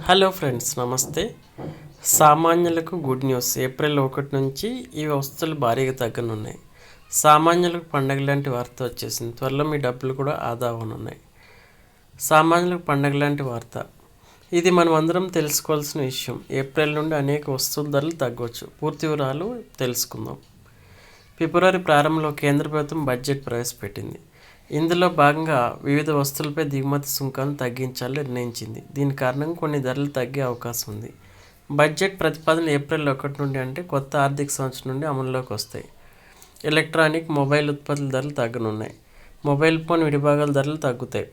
Hello friends నమస్తే. సామాన్యులకు good news. April ఒకటి నుంచి ఈ వస్తువులు భారీగా తగ్గనున్నాయి. సామాన్యులకు పండగ లాంటి వార్త వచ్చేసింది. త్వరలో మీ డబ్బులు కూడా ఆదా అవనున్నాయి. సామాన్యులకు పండగ లాంటి వార్త. ఇది మనం అందరం తెలుసుకోవాల్సిన విషయం. ఏప్రిల్ నుండి అనేక వస్తువుల ధరలు తగ్గవచ్చు పూర్తి వివరాలు తెలుసుకుందాం. ఫిబ్రవరి ప్రారంభంలో కేంద్ర ప్రభుత్వం బడ్జెట్ ప్రవేశపెట్టింది. ఇందులో భాగంగా వివిధ వస్తువులపై దిగుమతి సుంకాలను తగ్గించాలని నిర్ణయించింది. దీని కారణంగా కొన్ని ధరలు తగ్గే అవకాశం ఉంది. బడ్జెట్ ప్రతిపాదనలు ఏప్రిల్ ఒకటి నుండి అంటే కొత్త ఆర్థిక సంవత్సరం నుండి అమల్లోకి వస్తాయి. ఎలక్ట్రానిక్ మొబైల్ ఉత్పత్తుల ధరలు తగ్గనున్నాయి. మొబైల్ ఫోన్ విడిభాగాల ధరలు తగ్గుతాయి.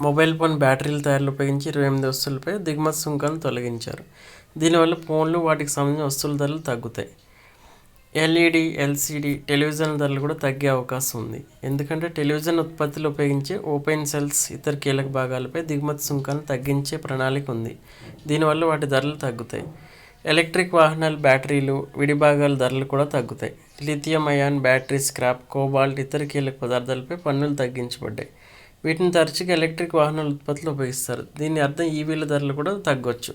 మొబైల్ ఫోన్ బ్యాటరీల తయారీలు ఉపయోగించి ఇరవై ఎనిమిది వస్తువులపై దిగుమతి సుంకాలను తొలగించారు. దీనివల్ల ఫోన్లు వాటికి సంబంధించిన వస్తువుల ధరలు తగ్గుతాయి. ఎల్ఈడి ఎల్సిడి టెలివిజన్ ధరలు కూడా తగ్గే అవకాశం ఉంది. ఎందుకంటే టెలివిజన్ ఉత్పత్తులు ఉపయోగించే ఓపెన్ సెల్స్ ఇతర కీలక భాగాలపై దిగుమతి సుంకాలను తగ్గించే ప్రణాళిక ఉంది. దీనివల్ల వాటి ధరలు తగ్గుతాయి. ఎలక్ట్రిక్ వాహనాల బ్యాటరీలు విడిభాగాల ధరలు కూడా తగ్గుతాయి. Lithium ion battery scrap cobalt ఇతర కీలక పదార్థాలపై పన్నులు తగ్గించబడ్డాయి. వీటిని తరచుగా ఎలక్ట్రిక్ వాహనాల ఉత్పత్తులు ఉపయోగిస్తారు. దీని అర్థం ఈవీల ధరలు కూడా తగ్గొచ్చు.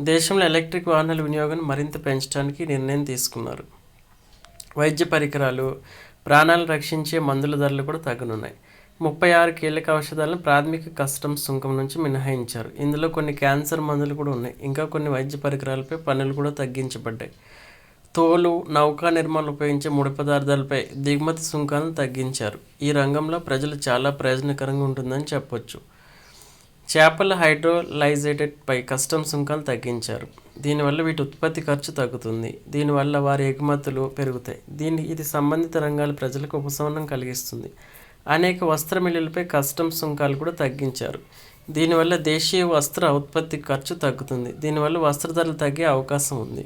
దేశంలో ఎలక్ట్రిక్ వాహనాల వినియోగాన్ని మరింత పెంచడానికి నిర్ణయం తీసుకున్నారు. వైద్య పరికరాలు ప్రాణాలు రక్షించే మందుల ధరలు కూడా తగ్గనున్నాయి. ముప్పై ఆరు కీలక ఔషధాలను ప్రాథమిక కస్టమ్స్ సుంకం నుంచి మినహాయించారు. ఇందులో కొన్ని క్యాన్సర్ మందులు కూడా ఉన్నాయి. ఇంకా కొన్ని వైద్య పరికరాలపై పన్నులు కూడా తగ్గించబడ్డాయి. తోలు నౌకా నిర్మాణం ఉపయోగించే ముడి పదార్థాలపై దిగుమతి సుంకాలను తగ్గించారు. ఈ రంగంలో ప్రజలు చాలా ప్రయోజనకరంగా ఉంటుందని చెప్పొచ్చు. చేపల హైడ్రోలైజేటెడ్పై కస్టమ్ సుంకాలు తగ్గించారు. దీనివల్ల వీటి ఉత్పత్తి ఖర్చు తగ్గుతుంది. దీనివల్ల వారి ఎగుమతులు పెరుగుతాయి. దీని ఇది సంబంధిత రంగాల ప్రజలకు ఉపశమనం కలిగిస్తుంది. అనేక వస్త్ర మిల్లులపై కస్టమ్ సుంకాలు కూడా తగ్గించారు. దీనివల్ల దేశీయ వస్త్ర ఉత్పత్తి ఖర్చు తగ్గుతుంది. దీనివల్ల వస్త్ర ధరలు తగ్గే అవకాశం ఉంది.